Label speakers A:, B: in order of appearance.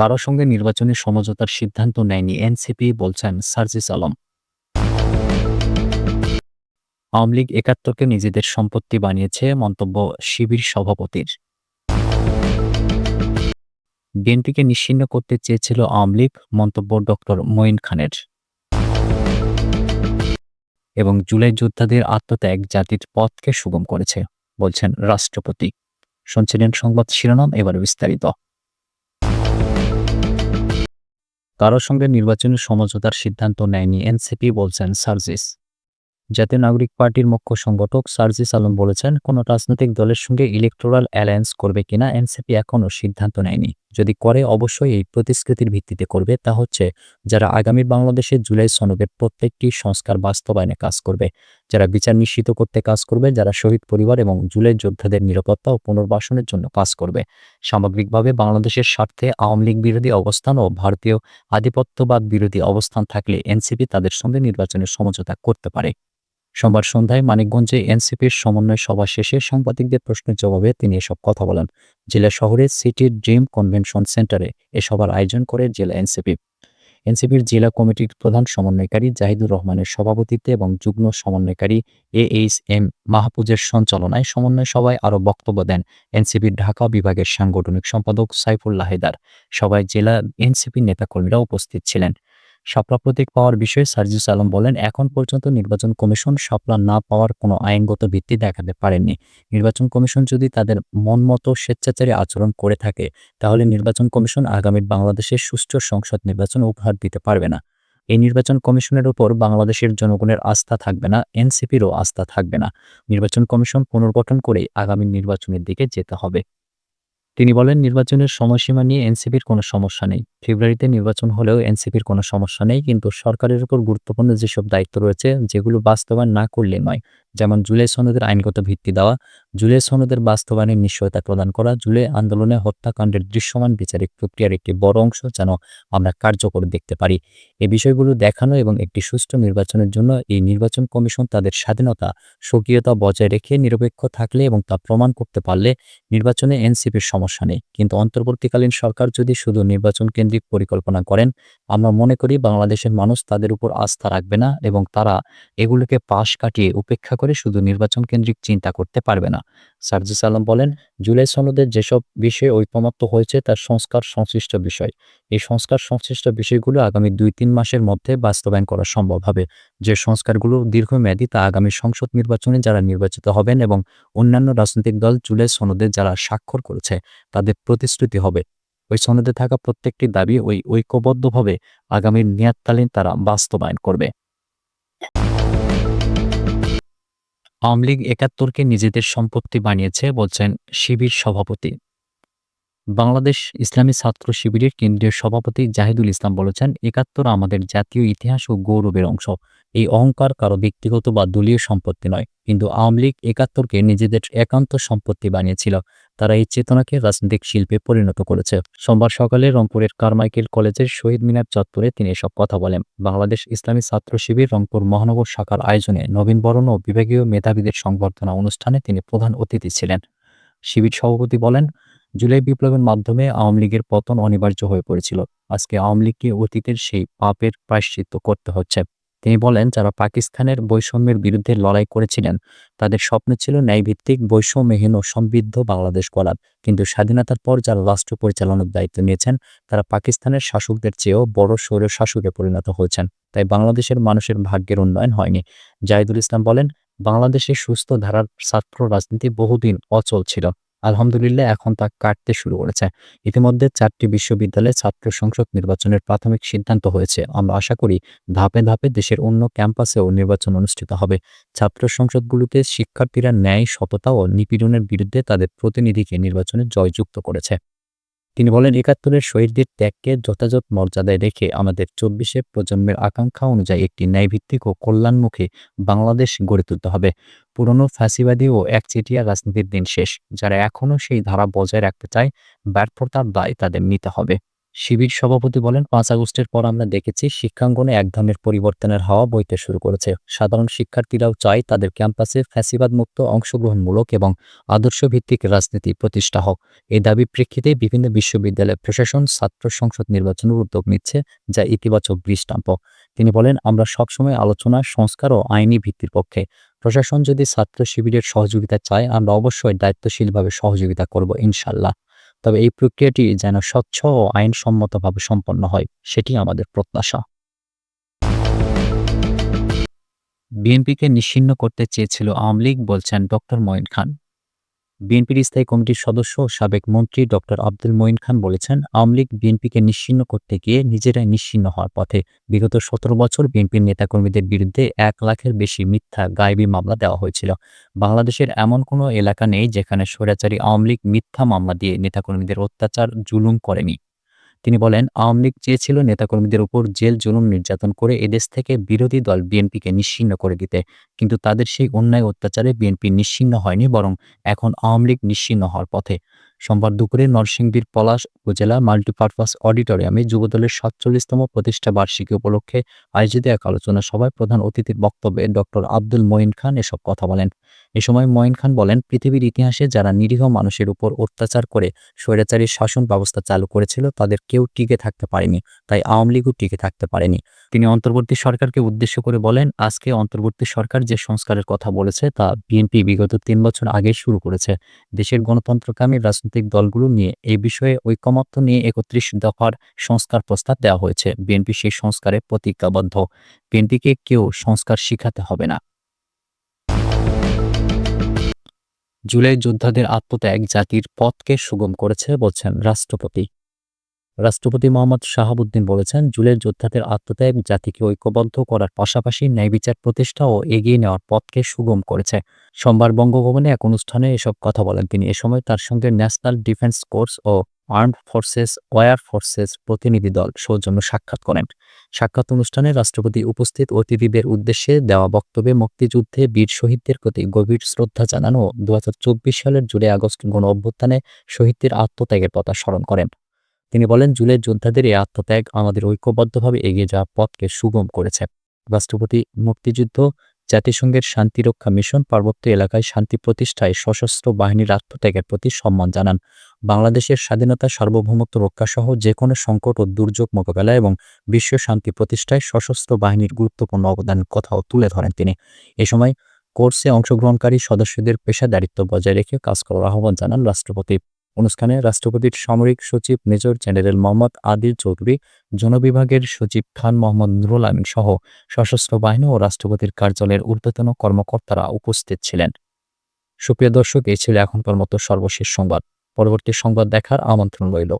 A: কারও সঙ্গে নির্বাচনী সমঝোতার সিদ্ধান্ত নেয়নি এনসিপি, বলছেন সার্জিস আলম। আওয়ামী লীগ একাত্তরকে নিজেদের সম্পত্তি বানিয়েছে মন্তব্য শিবির সভাপতির। বিএনপিকে নিশ্চিহ্ন করতে চেয়েছিল আওয়ামী লীগ, মন্তব্য ডক্টর মঈন খানের। এবং জুলাই যোদ্ধাদের আত্মত্যাগ জাতির পথকে সুগম করেছে, বলছেন রাষ্ট্রপতি। শুনছিলেন সংবাদ শিরোনাম এবার বিস্তারিত। কারও সঙ্গে নির্বাচনী সমঝোতার সিদ্ধান্ত নেয়নি এনসিপি, বলছেন সার্জিস। জাতীয় নাগরিক পার্টির মুখ্য সংগঠক সার্জিস আলম বলেছেন, কোনো রাজনৈতিক দলের সঙ্গে ইলেকটোরাল অ্যালায়েন্স করবে কিনা এনসিপি এখনও সিদ্ধান্ত নেয়নি। যদি করে, অবশ্যই এই প্রতিশ্রুতির ভিত্তিতে করবে। তা হচ্ছে, যারা আগামী বাংলাদেশে জুলাই সনদের প্রত্যেকটি সংস্কার বাস্তবায়নে কাজ করবে, যারা বিচার নিশ্চিত করতে কাজ করবে, যারা শহীদ পরিবার এবং জুলাই যোদ্ধাদের নিরাপত্তা ও পুনর্বাসনের জন্য কাজ করবে। সামগ্রিকভাবে বাংলাদেশের স্বার্থে আওয়ামী লীগ বিরোধী অবস্থান ও ভারতীয় আধিপত্যবাদ বিরোধী অবস্থান থাকলে এনসিপি তাদের সঙ্গে নির্বাচনের সমঝোতা করতে পারে। সোমবার সন্ধ্যায় মানিকগঞ্জে এনসিপির সমন্বয় সভা শেষে সাংবাদিকদের প্রশ্নের জবাবে তিনি এসব কথা বলেন। জেলা শহরের সিটির ড্রিম কনভেনশন সেন্টারে এ সভার আয়োজন করে জেলা এনসিপি। এনসিপির জেলা কমিটির প্রধান সমন্বয়কারী জাহিদুর রহমানের সভাপতিত্বে এবং যুগ্ম সমন্বয়কারী এ এইচ এম মাহফুজের সঞ্চালনায় সমন্বয় সভায় আরও বক্তব্য দেন এনসিপির ঢাকা বিভাগের সাংগঠনিক সম্পাদক সাইফুল্লাহ হেদার। সভায় জেলা এনসিপির নেতাকর্মীরা উপস্থিত ছিলেন। শাপলা প্রতীক পাওয়ার বিষয়ে সার্জিস আলম বলেন, এখন পর্যন্ত নির্বাচন কমিশন শাপলা না পাওয়ার কোনো আইনগত ভিত্তি দেখাতে পারেনি। নির্বাচন কমিশন যদি তাদের মন মতো স্বেচ্ছাচারী আচরণ করে থাকে, তাহলে নির্বাচন কমিশন আগামী বাংলাদেশের সুষ্ঠু সংসদ নির্বাচন উপহার দিতে পারবে না। এই নির্বাচন কমিশনের উপর বাংলাদেশের জনগণের আস্থা থাকবে না, এনসিপিরও আস্থা থাকবে না। নির্বাচন কমিশন পুনর্গঠন করেই আগামী নির্বাচনের দিকে যেতে হবে। তিনি বলেন, নির্বাচনের সময়সীমা নিয়ে এনসিপির কোনো সমস্যা নেই। ফেব্রুয়ারিতে নির্বাচন হলেও এনসিপির কোনো সমস্যা নেই, কিন্তু সরকারের উপর গুরুত্বপূর্ণ যেসব দায়িত্ব রয়েছে, যেগুলো বাস্তবায়ন না করলে নয়। যেমন জুলাই সনদের আইনগত ভিত্তি দেওয়া, জুলাই সনদের বাস্তবায়নের নিশ্চয়তা প্রদান করা, জুলাই আন্দোলনে হত্যাকাণ্ডের দৃশ্যমান বিচারিক প্রক্রিয়ার একটি বড় অংশ যেন আমরা কার্যকর দেখতে পারি। এ বিষয়গুলো দেখানো এবং একটি সুষ্ঠু নির্বাচনের জন্য এই নির্বাচন কমিশন তাদের স্বাধীনতা, স্বকীয়তা বজায় রেখে নিরপেক্ষ থাকলে এবং তা প্রমাণ করতে পারলে নির্বাচনে এনসিপির সমস্যা নেই। কিন্তু অন্তর্বর্তীকালীন সরকার যদি শুধু নির্বাচন কেন্দ্রিক পরিকল্পনা করেন আমরা মনে করি বাংলাদেশের মানুষ তাদের উপর আস্থা রাখবে না এবং তারা এগুলোকে পাশ কাটিয়ে উপেক্ষা করে শুধু নির্বাচন কেন্দ্রিক চিন্তা করতে পারবে না। সার্জিস আলম বলেন, জুলাই সনদের যেসব বিষয়ে ঐকমত্য হয়েছে তার সংস্কার সংশ্লিষ্ট বিষয়। এই সংস্কার সংশ্লিষ্ট বিষয়গুলো আগামী দুই তিন মাসের মধ্যে বাস্তবায়ন করা সম্ভব হবে। যে সংস্কারগুলো দীর্ঘমেয়াদী তা আগামী সংসদ নির্বাচনে যারা নির্বাচিত হবেন এবং অন্যান্য রাজনৈতিক দল জুলাই সনদে যারা স্বাক্ষর করেছে, তাদের প্রতিশ্রুতি হবে। ওই সনদে থাকা প্রত্যেকটি দাবি ওই ঐক্যবদ্ধভাবে আগামী মেয়াদকালীন তারা বাস্তবায়ন করবে। আওয়ামী লীগ একাত্তরকে নিজেদের সম্পত্তি বানিয়েছে বলছেন শিবির সভাপতি। বাংলাদেশ ইসলামী ছাত্র শিবিরের কেন্দ্রীয় সভাপতি জাহিদুল ইসলাম বলেছেন, একাত্তর আমাদের জাতীয় ইতিহাস ও গৌরবের অংশ। এই অহংকার কারও ব্যক্তিগত বা দলীয় সম্পত্তি নয়, কিন্তু আওয়ামী লীগ একাত্তরকে নিজেদের একান্ত সম্পত্তি বানিয়েছিল। তারা এই চেতনাকে রাজনৈতিক শিল্পে পরিণত করেছে। সোমবার সকালে রংপুরের কারমাইকেল কলেজের শহীদ মিনার চত্বরে তিনি এসব কথা বলেন। বাংলাদেশ ইসলামী ছাত্র শিবির রংপুর মহানগর শাখার আয়োজনে নবীনবরণ ও বিভাগীয় মেধাবীদের সংবর্ধনা অনুষ্ঠানে তিনি প্রধান অতিথি ছিলেন। শিবির সভাপতি বলেন, জুলাই বিপ্লবের মাধ্যমে আওয়ামী লীগের পতন অনিবার্য হয়ে পড়েছিল। আজকে আওয়ামী লীগকে অতীতের সেই পাপের প্রায়শ্চিত্ত করতে হচ্ছে। তিনি বলেন, যারা পাকিস্তানের বৈষম্যের বিরুদ্ধে লড়াই করেছিলেন, তাদের স্বপ্ন ছিল ন্যায়ভিত্তিক, বৈষম্যহীন ও সমৃদ্ধ বাংলাদেশ গড়ার। কিন্তু স্বাধীনতার পর যারা রাষ্ট্র পরিচালনার দায়িত্ব নিয়েছেন, তারা পাকিস্তানের শাসকদের চেয়েও বড় সৌর শাসকে পরিণত হয়েছেন। তাই বাংলাদেশের মানুষের ভাগ্যের উন্নয়ন হয়নি। জাহিদুল ইসলাম বলেন বাংলাদেশে সুস্থ ধারার ছাত্র রাজনীতি বহুদিন অচল ছিল। আলহামদুলিল্লাহ, এখন তা কাটতে শুরু করেছে। ইতিমধ্যে চারটি বিশ্ববিদ্যালয়ে ছাত্র সংসদ নির্বাচনের প্রাথমিক সিদ্ধান্ত হয়েছে। আমরা আশা করি ধাপে ধাপে দেশের অন্য ক্যাম্পাসেও নির্বাচন অনুষ্ঠিত হবে। ছাত্র সংসদগুলোতে শিক্ষার্থীরা ন্যায়, সততা ও নিপীড়নের বিরুদ্ধে তাদের প্রতিনিধিকে নির্বাচনে জয়যুক্ত করেছে। তিনি বলেন, একাত্তরের শহীদদের ত্যাগকে যথাযথ মর্যাদায় রেখে আমাদের চব্বিশে প্রজন্মের আকাঙ্ক্ষা অনুযায়ী একটি ন্যায়ভিত্তিক ও কল্যাণমুখী বাংলাদেশ গড়ে তুলতে হবে। পুরনো ফ্যাসিবাদী ও একচেটিয়া রাজনীতির দিন শেষ। যারা এখনও সেই ধারা বজায় রাখতে চায়, ব্যর্থতার দায় তাদের নিতে হবে। শিবির সভাপতি বলেন, পাঁচ আগস্টের পর আমরা দেখেছি শিক্ষাঙ্গনে এক ধরনের পরিবর্তনের হাওয়া বইতে শুরু করেছে। সাধারণ শিক্ষার্থীরাও চায় তাদের ক্যাম্পাসে ফ্যাসিবাদ মুক্ত অংশগ্রহণমূলক এবং আদর্শভিত্তিক রাজনীতি প্রতিষ্ঠা হোক। এই দাবি প্রেক্ষিতে বিভিন্ন বিশ্ববিদ্যালয় প্রশাসন, ছাত্র সংসদ নির্বাচনের উদ্যোগ নিচ্ছে, যা ইতিবাচক দৃষ্টান্ত। তিনি বলেন, আমরা সবসময় আলোচনা, সংস্কার ও আইনি ভিত্তির পক্ষে। প্রশাসন যদি ছাত্র শিবিরের সহযোগিতা চায়, আমরা অবশ্যই দায়িত্বশীলভাবে সহযোগিতা করব, ইনশাল্লাহ। তবে এই প্রক্রিয়াটি যেন স্বচ্ছ ও আইনসম্মতভাবে সম্পন্ন হয়, সেটি আমাদের প্রত্যাশা। বিএনপিকে নিশ্চিন্ন করতে চেয়েছিল আওয়ামী লীগ, বলছেন ডক্টর মঈন খান। বিএনপির স্থায়ী কমিটির সদস্য সাবেক মন্ত্রী ডক্টর আব্দুল মঈন খান বলেছেন, আওয়ামী লীগ বিএনপিকে নিশ্চিহ্ন করতে গিয়ে নিজেরাই নিশ্চিহ্ন হওয়ার পথে বিগত সতেরো বছর বিএনপির নেতাকর্মীদের বিরুদ্ধে এক লাখের বেশি মিথ্যা গায়েবী মামলা দেওয়া হয়েছিল। বাংলাদেশের এমন কোনো এলাকা নেই যেখানে স্বৈরাচারী আওয়ামী লীগ মিথ্যা মামলা দিয়ে নেতাকর্মীদের অত্যাচার জুলুম করেনি। তিনি বলেন, আওয়ামী লীগ চেয়েছিল নেতাকর্মীদের উপর জেল জুলুম নির্যাতন করে এদেশ থেকে বিরোধী দল বিএনপিকে নিশ্চিহ্ন করে দিতে। কিন্তু তাদের সেই অন্যায় অত্যাচারে বিএনপি নিশ্চিহ্ন হয়নি, বরং এখন আওয়ামী লীগ নিশ্চিন্ন হওয়ার পথে। সোমবার দুপুরে নরসিংদীর পলাশ উপজেলা মাল্টিপারপাস অডিটোরিয়ামে যুবদলের সাতচল্লিশতম প্রতিষ্ঠা বার্ষিকী উপলক্ষে আয়োজিত এক আলোচনা সভায় প্রধান অতিথির বক্তব্যে ডক্টর আব্দুল মঈন খান এসব কথা বলেন। এ সময় মঈন খান বলেন, পৃথিবীর ইতিহাসে যারা নিরীহ মানুষের উপর অত্যাচার করে স্বৈরাচারী শাসন ব্যবস্থা চালু করেছিল, তাদের কেউ টিকে থাকতে পারেনি, তাই আওয়ামী লীগও টিকে থাকতে পারেনি। তিনি অন্তর্বর্তী সরকারকে উদ্দেশ্য করে বলেন, আজকে অন্তর্বর্তী সরকার যে সংস্কারের কথা বলেছে তা বিএনপি বিগত তিন বছর আগে শুরু করেছে। দেশের গণতন্ত্রকামী রাজনৈতিক দলগুলো নিয়ে এই বিষয়ে ঐকমত্য নিয়ে একত্রিশ দফার সংস্কার প্রস্তাব দেওয়া হয়েছে। বিএনপি সেই সংস্কারে প্রতিজ্ঞাবদ্ধ। বিএনপিকে কেউ সংস্কার শিখাতে হবে না। জুলাই যোদ্ধাদের আত্মত্যাগ জাতির পথকে সুগম করেছে বলছেন রাষ্ট্রপতি। রাষ্ট্রপতি মোহাম্মদ শাহাবুদ্দিন বলেছেন, জুলের যোদ্ধাদের আত্মত্যাগ জাতিকে ঐক্যবদ্ধ করার পাশাপাশি ন্যায় বিচার প্রতিষ্ঠা ও এগিয়ে নেওয়ার পথকে সুগম করেছে। সোমবার বঙ্গভবনে এক অনুষ্ঠানে এসব কথা বলেন তিনি। এ সময় তার সঙ্গে ন্যাশনাল ডিফেন্স কোর্স ও আর্মড ফোর্সেস, ওয়ার ফোর্সেস প্রতিনিধি দল সৌজন্য সাক্ষাৎ করেন। সাক্ষাৎ অনুষ্ঠানে রাষ্ট্রপতি উপস্থিত অতিথিদের উদ্দেশ্যে দেওয়া বক্তব্যে মুক্তিযুদ্ধে বীর শহীদদের প্রতি গভীর শ্রদ্ধা জানানো দু সালের জুলাই আগস্ট গণ অভ্যুত্থানে শহীদদের আত্মত্যাগের কথা স্মরণ করেন। তিনি বলেন জুলাই যোদ্ধাদের এই আত্মত্যাগ আমাদের ঐক্যবদ্ধভাবে এগিয়ে যাওয়ার পথকে সুগম করেছে। রাষ্ট্রপতি মুক্তিযুদ্ধ, জাতিসংঘের শান্তিরক্ষা মিশন, পার্বত্য এলাকায় শান্তি প্রতিষ্ঠায় সশস্ত্র বাহিনীর আত্মত্যাগের প্রতি সম্মান জানান। বাংলাদেশের স্বাধীনতা, সার্বভৌমত্ব রক্ষাসহ যে কোনো সংকট ও দুর্যোগ মোকাবেলা এবং বিশ্ব শান্তি প্রতিষ্ঠায় সশস্ত্র বাহিনীর গুরুত্বপূর্ণ অবদানের কথাও তুলে ধরেন তিনি। এ সময় কোর্সে অংশগ্রহণকারী সদস্যদের পেশাদারিত্ব বজায় রেখে কাজ করার আহ্বান জানান রাষ্ট্রপতি। অনুষ্ঠানে রাষ্ট্রপতির সামরিক সচিব মেজর জেনারেল মোহাম্মদ আদিল চৌধুরী, জনবিভাগের সচিব খান মোহাম্মদ নুরুল আমিন সহ সশস্ত্র বাহিনী ও রাষ্ট্রপতির কার্যালয়ের ঊর্ধ্বতন কর্মকর্তারা উপস্থিত ছিলেন। সুপ্রিয় দর্শক এই ছিল এখনকার মতো সর্বশেষ সংবাদ। পরবর্তী সংবাদ দেখার আমন্ত্রণ রইল।